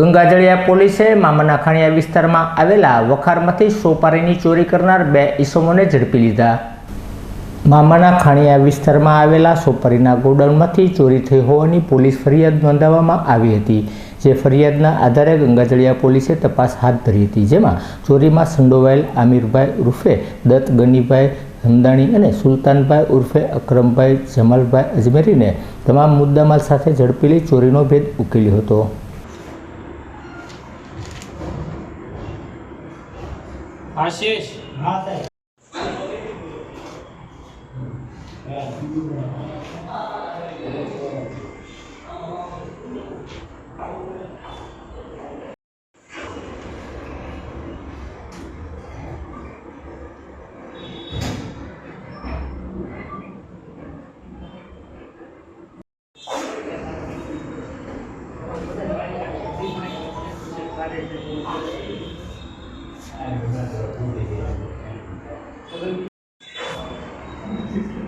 ગંગાજળિયા પોલીસે મામના ખાણિયા વિસ્તારમાં આવેલા વખારમાંથી સોપારીની ચોરી કરનાર બે ઈસમોને ઝડપી લીધા. મામાના ખાણિયા વિસ્તારમાં આવેલા સોપારીના ગોડાઉનમાંથી ચોરી થઈ હોવાની પોલીસ ફરિયાદ નોંધાવવામાં આવી હતી, જે ફરિયાદના આધારે ગંગાજળિયા પોલીસે તપાસ હાથ ધરી હતી, જેમાં ચોરીમાં સંડોવાયેલ આમિરભાઈ ઉર્ફે દત્ત, ગનીભાઈ હમદાણી અને સુલતાનભાઈ ઉર્ફે અકરમભાઈ જમાલભાઈ અજમેરીને તમામ મુદ્દામાલ સાથે ઝડપી લઈ ચોરીનો ભેદ ઉકેલ્યો હતો. આશીષ હા સાહેબ Thank you. system.